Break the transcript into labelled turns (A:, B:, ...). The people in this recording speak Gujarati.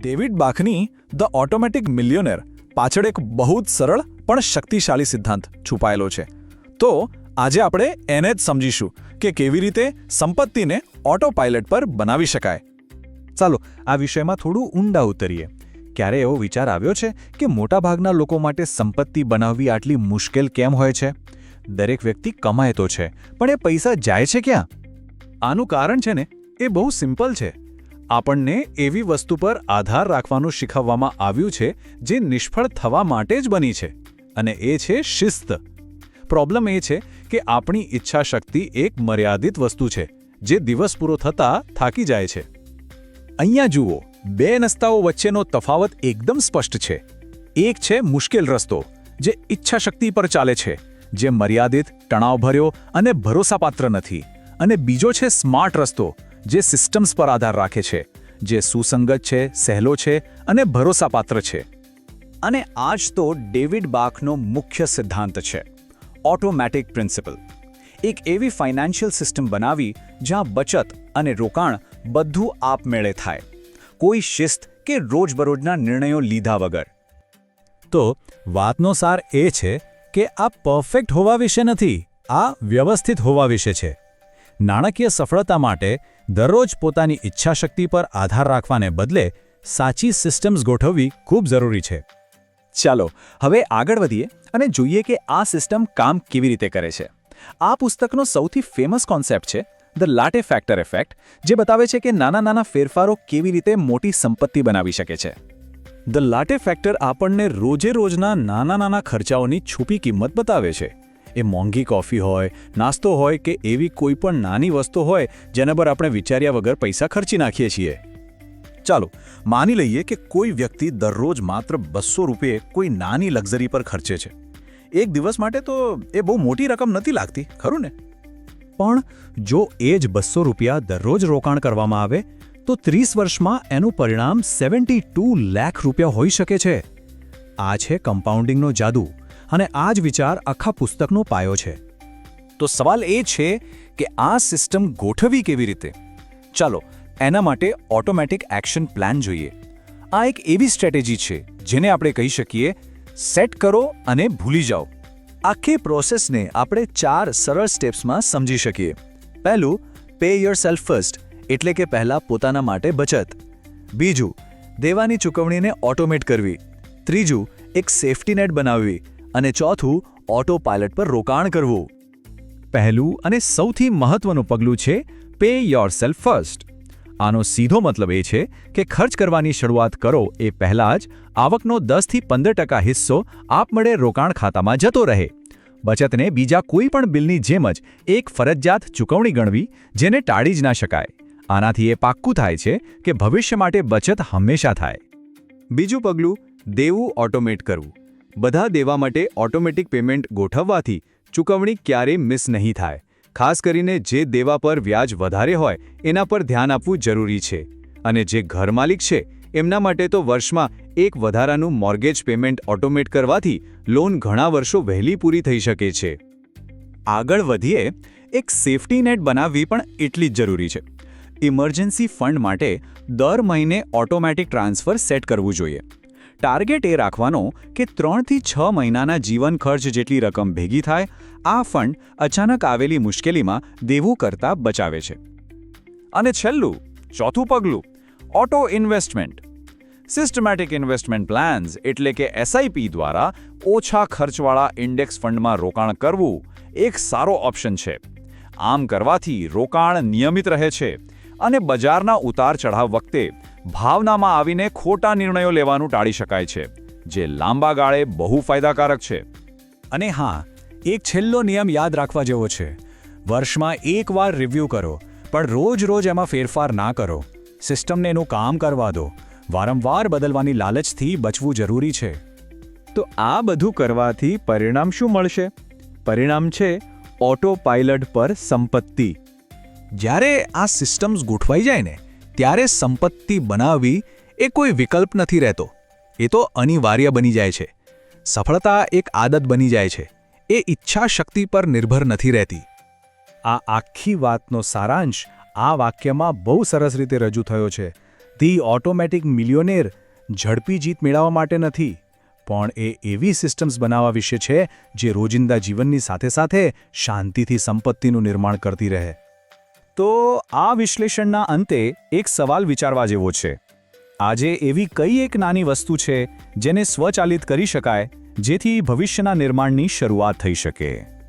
A: ડેવિડ બાખની ધ ઓટોમેટિક મિલિયોનેર પાછળ એક બહુ જ સરળ પણ શક્તિશાળી સિદ્ધાંત છુપાયેલો છે. તો આજે આપણે એને જ સમજીશું કે કેવી રીતે સંપત્તિને ઓટો પાયલટ પર બનાવી શકાય.
B: ચાલો, આ વિષયમાં થોડું ઊંડા ઉતરીએ. ક્યારે એવો વિચાર આવ્યો છે કે મોટાભાગના લોકો માટે સંપત્તિ બનાવવી આટલી મુશ્કેલ કેમ હોય છે? દરેક વ્યક્તિ કમાય તો છે, પણ એ પૈસા જાય છે ક્યાં? આનું કારણ છે ને, એ બહુ સિમ્પલ છે. આપણને એવી વસ્તુ પર આધાર રાખવાનું શીખવવામાં આવ્યું છે, જે નિષ્ફળ થવા માટે જ બની છે, અને એ છે શિસ્ત. પ્રોબ્લેમ એ છે કે આપણી ઈચ્છાશક્તિ એક મર્યાદિત વસ્તુ છે, જે દિવસ પૂરો થતાં થાકી જાય છે. અહીંયા જુઓ, બે નસ્તાઓ વચ્ચેનો તફાવત એકદમ સ્પષ્ટ છે. એક છે મુશ્કેલ રસ્તો, જે ઈચ્છાશક્તિ પર ચાલે છે, જે મર્યાદિત, તણાવભર્યો અને ભરોસાપાત્ર નથી, અને બીજો છે સ્માર્ટ રસ્તો જે સિસ્ટમ્સ પર આધાર રાખે છે, જે સુસંગત છે, સહેલો છે અને ભરોસાપાત્ર છે.
C: અને આ જ તો ડેવિડ બાખનો મુખ્ય સિદ્ધાંત છે, ઓટોમેટિક પ્રિન્સિપલ. એક એવી ફાઇનાન્શિયલ સિસ્ટમ બનાવી જ્યાં બચત અને રોકાણ બધું આપમેળે થાય. કોઈ શિસ્ત કે રોજબરોજના નિર્ણયો લીધા વગર.
B: તો વાતનો સાર એ છે કે આ પરફેક્ટ હોવા વિશે નથી, આ વ્યવસ્થિત હોવા વિશે છે. નાણાકીય સફળતા માટે દરરોજ પોતાની ઈચ્છાશક્તિ પર આધાર રાખવાને બદલે સાચી સિસ્ટમ્સ ગોઠવવી ખૂબ જરૂરી છે.
C: ચાલો, હવે આગળ વધીએ અને જોઈએ કે આ સિસ્ટમ કામ કેવી રીતે કરે છે. આ પુસ્તકનો સૌથી ફેમસ કોન્સેપ્ટ છે, ધ લાટે ફેક્ટર ઇફેક્ટ, જે બતાવે છે કે નાના નાના ફેરફારો કેવી રીતે મોટી સંપત્તિ બનાવી શકે છે.
B: ધ લાટે ફેક્ટર આપણને રોજે રોજના નાના નાના ખર્ચાઓની છૂપી કિંમત બતાવે છે. એ મોંઘી કોફી હોય, નાસ્તો હોય કે એવી કોઈ પણ નાની વસ્તુ હોય, જેના પર આપણે વિચાર્યા વગર પૈસા ખર્ચી નાખીએ છીએ. ચાલો, માની લઈએ કે કોઈ વ્યક્તિ દરરોજ માત્ર બસો રૂપિયે કોઈ નાની લક્ઝરી પર ખર્ચે છે. એક દિવસ માટે તો એ બહુ મોટી રકમ નથી લાગતી, ખરું ને? પણ જો એ જ બસો રૂપિયા દરરોજ રોકાણ કરવામાં આવે, તો ત્રીસ વર્ષમાં એનું પરિણામ સેવન્ટી ટુ લાખ રૂપિયા હોઈ શકે છે. આ છે કમ્પાઉન્ડિંગનો જાદુ. અને આ જ વિચાર આખા પુસ્તકનો પાયો છે.
C: તો સવાલ એ છે કે આ સિસ્ટમ ગોઠવી કેવી રીતે? ચાલો, એના માટે ઓટોમેટિક એક્શન પ્લાન જોઈએ. આ એક એવી સ્ટ્રેટેજી છે જેને આપણે કહી શકીએ, સેટ કરો અને ભૂલી જાઓ. આખી પ્રોસેસને આપણે ચાર સરળ સ્ટેપ્સમાં સમજી શકીએ. પહેલું પે યોર સેલ્ફ ફર્સ્ટ એટલે કે પહેલાં પોતાના માટે બચત. બીજું, દેવાની ચૂકવણીને ઓટોમેટ કરવી. ત્રીજું, એક સેફ્ટી નેટ બનાવવી. અને ચોથું ઓટો પાયલટ પર રોકાણ કરવું.
B: પહેલું અને સૌથી મહત્વનું પગલું છે પે યોર સેલ્ફ ફર્સ્ટ આનો સીધો મતલબ એ છે કે ખર્ચ કરવાની શરૂઆત કરો એ પહેલાં જ આવકનો દસથી પંદર ટકા હિસ્સો આપમેળે રોકાણ ખાતામાં જતો રહે. બચતને બીજા કોઈ પણ બિલની જેમ જ એક ફરજિયાત ચૂકવણી ગણવી જેને ટાળી જ ના શકાય. આનાથી એ પાક્કું થાય છે કે ભવિષ્ય માટે બચત હંમેશા થાય.
C: બીજું પગલું, દેવું ઓટોમેટ કરવું. બધા દેવા માટે ઓટોમેટિક પેમેન્ટ ગોઠવવાથી ચૂકવણી ક્યારેય મિસ નહીં થાય. ખાસ કરીને જે દેવા પર વ્યાજ વધારે હોય, એના પર ધ્યાન આપવું જરૂરી છે. અને જે ઘર માલિક છે, એમના માટે તો વર્ષમાં એક વધારાનું મોર્ગેજ પેમેન્ટ ઓટોમેટ કરવાથી લોન ઘણા વર્ષો વહેલી પૂરી થઈ શકે છે. આગળ વધીએ, એક સેફ્ટી નેટ બનાવવી પણ એટલી જ જરૂરી છે. ઇમરજન્સી ફંડ માટે દર મહિને ઓટોમેટિક ટ્રાન્સફર સેટ કરવું જોઈએ. ટાર્ગેટ એ રાખવાનો કે ત્રણથી છ મહિનાના જીવન ખર્ચ જેટલી રકમ ભેગી થાય, આ ફંડ અચાનક આવેલી મુશ્કેલીમાં દેવું કરતાં બચાવે છે. અને છેલ્લું, ચોથું પગલું, auto investment. Systematic investment plans એટલે કે એસઆઈપી દ્વારા ઓછા ખર્ચવાળા ઇન્ડેક્સ ફંડમાં રોકાણ કરવું એક સારો ઓપ્શન છે. આમ કરવાથી રોકાણ નિયમિત રહે છે અને બજારના ઉતાર ચઢાવ વખતે ભાવનામાં આવીને ખોટા નિર્ણયો લેવાનું ટાળી શકાય છે જે લાંબા ગાળે બહુ ફાયદાકારક છે.
B: અને હા એક છેલ્લો નિયમ યાદ રાખવા જેવો છે. વર્ષમાં એકવાર રિવ્યૂ કરો પણ રોજ રોજ એમાં ફેરફાર ના કરો. સિસ્ટમને એનું કામ કરવા દો. વારંવાર બદલવાની લાલચથી બચવું જરૂરી છે.
C: તો આ બધું કરવાથી પરિણામ શું મળશે? પરિણામ છે ઓટો પાયલટ પર સંપત્તિ.
B: જ્યારે આ સિસ્ટમ્સ ગોઠવાઈ જાય ને ત્યારે સંપત્તિ બનાવવી એ કોઈ વિકલ્પ નથી રહેતો. એ તો અનિવાર્ય બની જાય છે. સફળતા એક આદત બની જાય છે. એ ઈચ્છા શક્તિ પર નિર્ભર નથી રહેતી. આ આખી વાતનો સારાંશ આ વાક્યમાં બહુ સરસ રીતે રજૂ થયો છે. ધી ઓટોમેટિક મિલિયોનેર ઝડપી જીત મેળવવા માટે નથી, પણ એ એવી સિસ્ટમ્સ બનાવવા વિશે છે જે રોજિંદા જીવનની સાથે સાથે શાંતિથી સંપત્તિનું નિર્માણ કરતી રહે.
A: તો આ વિશ્લેષણના અંતે એક સવાલ વિચારવા જેવો છે. આજે એવી કઈ એક નાની વસ્તુ છે જેને સ્વચાલિત કરી શકાય, જેથી ભવિષ્યના નિર્માણની શરૂઆત થઈ શકે?